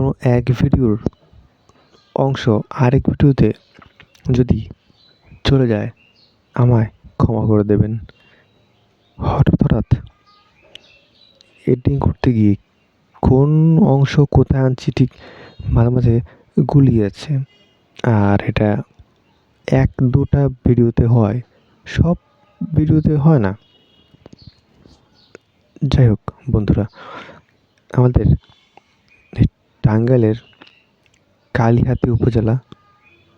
কোনো এক ভিডিওর অংশ আরেক ভিডিওতে যদি চলে যায়, আমায় ক্ষমা করে দেবেন। হঠাৎ হঠাৎ এডিটিং করতে গিয়ে কোন অংশ কোথায় আনছি ঠিক মাঝে মাঝে গুলিয়ে যাচ্ছে। আর এটা এক দুটা ভিডিওতে হয়, সব ভিডিওতে হয় না। যাই হোক বন্ধুরা, আমাদের টাঙ্গাইলের কালিহাতি উপজেলা।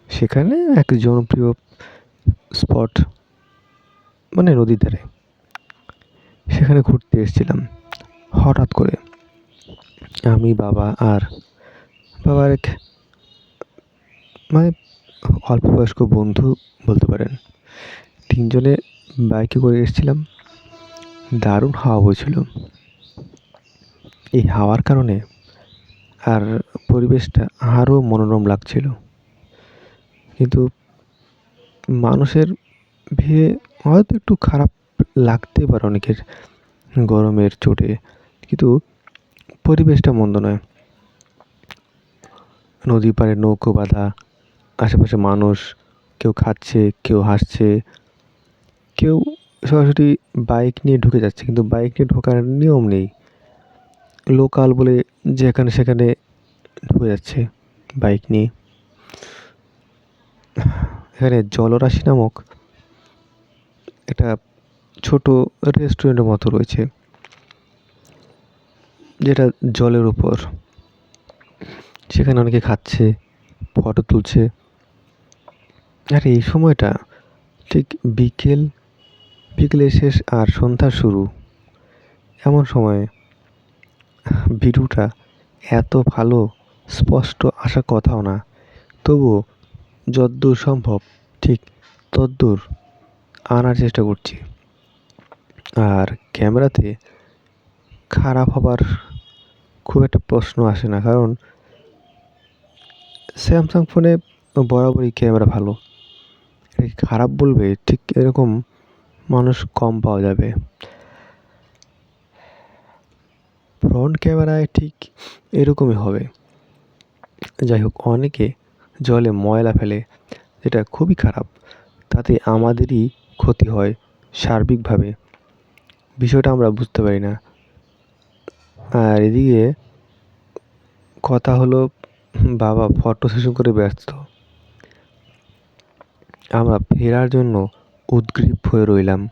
সেখানে এক জনপ্রিয় স্পট মানে নদীর ধারে। সেখানে ঘুরতে এসেছিলাম হঠাৎ করে। আমি, বাবা আর বাবার এক মানে অল্প বয়স্ক বন্ধু বলতে পারেন। তিনজনে বাইকে করে এসেছিলাম। দারুণ হাওয়া বইছিল। এই হাওয়ার কারণে আর পরিবেশটা আরও মনোরম লাগছিল। কিন্তু মানুষের ভিড়ে হয়তো একটু খারাপ লাগতে পারে অনেকের গরমের চোটে, কিন্তু পরিবেশটা মন্দ নয়। নদী পাড়ে নৌকো বাঁধা, আশেপাশে মানুষ, কেউ খাচ্ছে, কেউ হাসছে, কেউ সরাসরি বাইক নিয়ে ঢুকে যাচ্ছে, কিন্তু বাইক নিয়ে ঢোকার নিয়ম নেই। লোকাল বলে যেখানে সেখানে ঢুকে যাচ্ছে বাইক নিয়ে। এখানে জলরাশি নামক একটা ছোট রেস্টুরেন্টের মতো রয়েছে, যেটা জলের উপর। সেখানে অনেকে খাচ্ছে ফটো তুলছে। আর এই সময়টা ঠিক বিকেল বিকেলে শেষ আর সন্ধ্যা শুরু। এমন সময়ে ভিডিওটা এত ভালো, স্পষ্ট আসার কথাও না। তবুও যদ্দূর সম্ভব, ঠিক তদ্দূর আনার চেষ্টা করছি। আর ক্যামেরাতে খারাপ হবার খুব একটা প্রশ্ন আসে না, কারণ স্যামসাং ফোনে বরাবরই ক্যামেরা ভালো। খারাপ বলবে, ঠিক এরকম মানুষ কম পাওয়া যাবে। ফ্রন্ট ক্যামেরায় ঠিক এরকমই হবে। যাই হোক, অনেকে জলে ময়লা ফেলে, যেটা খুবই খারাপ। তাতে আমাদেরই ক্ষতি হয় সার্বিকভাবে। বিষয়টা আমরা বুঝতে পারি না। আর এদিকে কথা হলো, বাবা ফটো সেশন করে ব্যস্ত। আমরা ফেরার জন্য উদগ্রীব হয়ে রইলাম।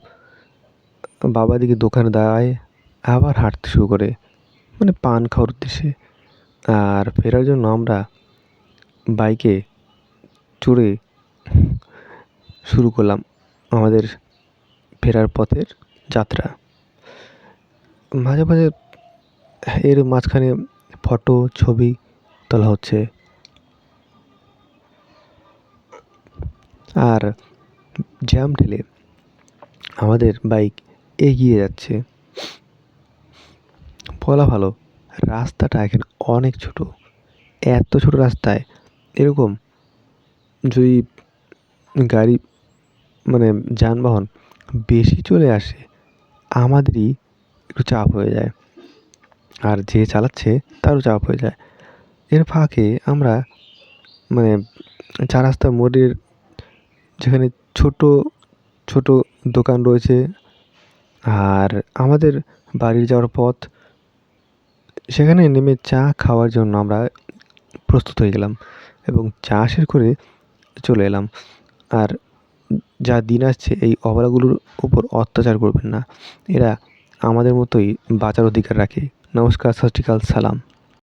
বাবা দিকে দোকানে দাঁড়ায় আবার হাঁটতে শুরু করে। মানে পান খাওয়ার উদ্দেশ্যে। আর ফেরার জন্য আমরা বাইকে চড়ে শুরু করলাম আমাদের ফেরার পথের যাত্রা। মাঝে মাঝে এর মাঝখানে ফটো, ছবি তোলা হচ্ছে। আর জ্যাম ঠেলে আমাদের বাইক এগিয়ে যাচ্ছে। বলা ভালো, রাস্তাটা এখানে অনেক ছোট। এত ছোট রাস্তায়, এরকম যদি গাড়ি মানে যানবাহন বেশি চলে আসে, আমাদেরই একটু চাপ হয়ে যায়। আর যে চালাচ্ছে, তারও চাপ হয়ে যায়। এর ফাঁকে আমরা মানে চার রাস্তা মোড়ের যেখানে ছোট ছোট দোকান রয়েছে, আর আমাদের বাড়ি যাওয়ার পথ সেখানে নেমে চা খাওয়ার জন্য আমরা প্রস্তুত হয়ে গেলাম এবং চা শেষ করে চলে এলাম। আর যা দিন আসছে, এই অবলাগুলোর উপর অত্যাচার করবেন না। এরা আমাদের মতোই বাঁচার অধিকার রাখে। নমস্কার সত্যিকাল সালাম।